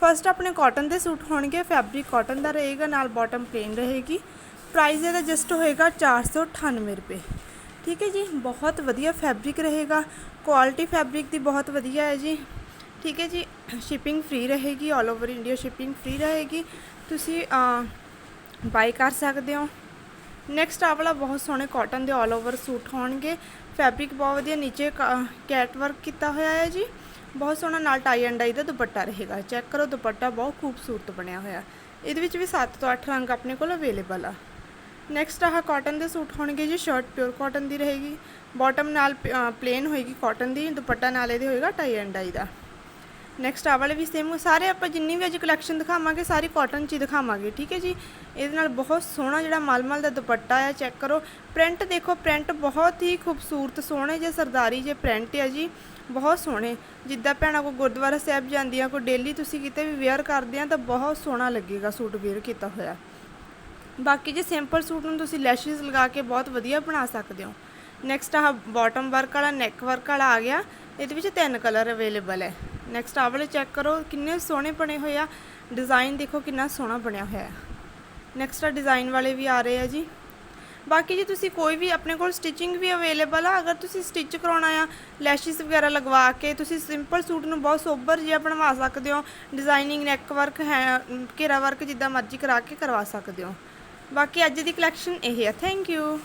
First ਆਪਣੇ cotton ਦੇ suit ਹੋਣਗੇ ਫੈਬਰਿਕ ਕਾਟਨ ਦਾ ਰਹੇਗਾ, ਨਾਲ ਬਾਟਮ ਪਲੇਨ ਰਹੇਗੀ। ਪ੍ਰਾਈਸ ਇਹਦਾ ਜਸਟ ਹੋਏਗਾ 498 ਰੁਪਏ। ਠੀਕ ਹੈ ਜੀ, ਬਹੁਤ ਵਧੀਆ ਫੈਬਰਿਕ ਰਹੇਗਾ। ਕੁਆਲਿਟੀ ਫੈਬਰਿਕ ਦੀ ਬਹੁਤ ਵਧੀਆ ਹੈ ਜੀ। ਠੀਕ ਹੈ ਜੀ ਸ਼ਿਪਿੰਗ ਫ੍ਰੀ ਰਹੇਗੀ 올 ਓਵਰ ਇੰਡੀਆ ਸ਼ਿਪਿੰਗ ਫ੍ਰੀ ਰਹੇਗੀ। ਤੁਸੀਂ ਬਾਈ ਕਰ ਸਕਦੇ ਹੋ। ਨੈਕਸਟ ਆ ਵਾਲਾ ਬਹੁਤ ਸੋਹਣੇ ਕਾਟਨ ਦੇ 올 ਓਵਰ ਸੂਟ ਹੋਣਗੇ। ਫੈਬਰਿਕ ਬਹੁਤ ਵਧੀਆ, ਨੀਚੇ ਕੈਟ ਵਰਕ ਕੀਤਾ ਹੋਇਆ ਹੈ ਜੀ। ਬਹੁਤ ਸੋਹਣਾ ਨਾਲ ਟਾਈ ਐਂਡ ਡਾਈ ਦਾ ਦੁਪੱਟਾ ਰਹੇਗਾ। ਚੈੱਕ ਕਰੋ, ਦੁਪੱਟਾ ਬਹੁਤ ਖੂਬਸੂਰਤ ਬਣਿਆ ਹੋਇਆ। ਇਹਦੇ ਵਿੱਚ ਵੀ 7 ਤੋਂ 8 ਰੰਗ ਆਪਣੇ ਕੋਲ ਅਵੇਲੇਬਲ ਆ। ਨੈਕਸਟ ਆਹ ਕਾਟਨ ਦੇ ਸੂਟ ਹੋਣਗੇ ਜੀ ਸ਼ਰਟ ਪਿਓਰ ਕਾਟਨ ਦੀ ਰਹੇਗੀ। ਬਾਟਮ ਨਾਲ ਪਲੇਨ ਹੋਏਗੀ ਕਾਟਨ ਦੀ, ਦੁਪੱਟਾ ਨਾਲ ਇਹਦੇ ਹੋਏਗਾ ਟਾਈ ਐਂਡ ਡਾਈ ਦਾ। ਨੈਕਸਟ ਆ ਵਾਲੇ ਵੀ ਸੇਮ ਸਾਰੇ ਆਪਾਂ ਜਿੰਨੀ ਵੀ ਅੱਜ ਕਲੈਕਸ਼ਨ ਦਿਖਾਵਾਂਗੇ, ਸਾਰੀ ਕਾਟਨ 'ਚ ਹੀ ਦਿਖਾਵਾਂਗੇ, ਠੀਕ ਹੈ ਜੀ? ਇਹਦੇ ਨਾਲ ਬਹੁਤ ਸੋਹਣਾ ਜਿਹੜਾ ਮਲਮਲ ਦਾ ਦੁਪੱਟਾ ਆ ਚੈੱਕ ਕਰੋ। ਪ੍ਰਿੰਟ ਦੇਖੋ ਪ੍ਰਿੰਟ ਬਹੁਤ ਹੀ ਖੂਬਸੂਰਤ, ਸੋਹਣੇ ਜੇ ਸਰਦਾਰੀ ਜੇ ਪ੍ਰਿੰਟ ਆ ਜੀ। ਬਹੁਤ ਸੋਹਣੇ। ਜਿੱਦਾਂ ਭੈਣਾਂ ਕੋ ਗੁਰਦੁਆਰਾ ਸਾਹਿਬ ਜਾਂਦੀਆਂ, ਕੋ ਡੇਲੀ ਤੁਸੀਂ ਕਿਤੇ ਵੀ ਵੇਅਰ ਕਰਦੇ ਆ, ਤਾਂ ਬਹੁਤ ਸੋਹਣਾ ਲੱਗੇਗਾ ਸੂਟ ਵੇਅਰ ਕੀਤਾ ਹੋਇਆ। ਬਾਕੀ ਜੇ ਸਿੰਪਲ ਸੂਟ ਨੂੰ ਤੁਸੀਂ ਲੈਸ਼ਸ ਲਗਾ ਕੇ ਬਹੁਤ ਵਧੀਆ ਬਣਾ ਸਕਦੇ ਹੋ। ਨੈਕਸਟ ਆਹ ਬਾਟਮ ਵਰਕ ਵਾਲਾ ਨੈਕ ਵਰਕ ਵਾਲਾ ਆ ਗਿਆ। ਇਹਦੇ ਵਿੱਚ ਤਿੰਨ ਕਲਰ ਅਵੇਲੇਬਲ ਹੈ। ਨੈਕਸਟ ਆਹ ਵਾਲੇ ਚੈੱਕ ਕਰੋ, ਕਿੰਨੇ ਸੋਹਣੇ ਬਣੇ ਹੋਏ ਆ। ਡਿਜ਼ਾਈਨ ਦੇਖੋ ਕਿੰਨਾ ਸੋਹਣਾ ਬਣਿਆ ਹੋਇਆ ਹੈ। ਨੈਕਸਟ ਆ ਡਿਜ਼ਾਈਨ ਵਾਲੇ ਵੀ ਆ ਰਹੇ ਆ ਜੀ। ਬਾਕੀ ਜੀ ਤੁਸੀਂ ਕੋਈ ਵੀ ਆਪਣੇ ਕੋਲ ਸਟਿਚਿੰਗ ਵੀ ਅਵੇਲੇਬਲ ਆ, ਅਗਰ ਤੁਸੀਂ ਸਟਿਚ ਕਰਾਉਣਾ ਆ ਲੈਸ਼ਸ ਵਗੈਰਾ ਲਗਵਾ ਕੇ ਤੁਸੀਂ ਸਿੰਪਲ ਸੂਟ ਨੂੰ ਬਹੁਤ ਸੋਬਰ ਜਿਹਾ ਬਣਵਾ ਸਕਦੇ ਹੋ। ਡਿਜ਼ਾਈਨਿੰਗ ਨੈਕ ਵਰਕ ਹੈ ਘੇਰਾ ਵਰਕ ਜਿੱਦਾਂ ਮਰਜ਼ੀ ਕਰਾ ਕੇ ਕਰਵਾ ਸਕਦੇ ਹੋ। ਬਾਕੀ ਅੱਜ ਦੀ ਕਲੈਕਸ਼ਨ ਇਹ ਆ। Thank you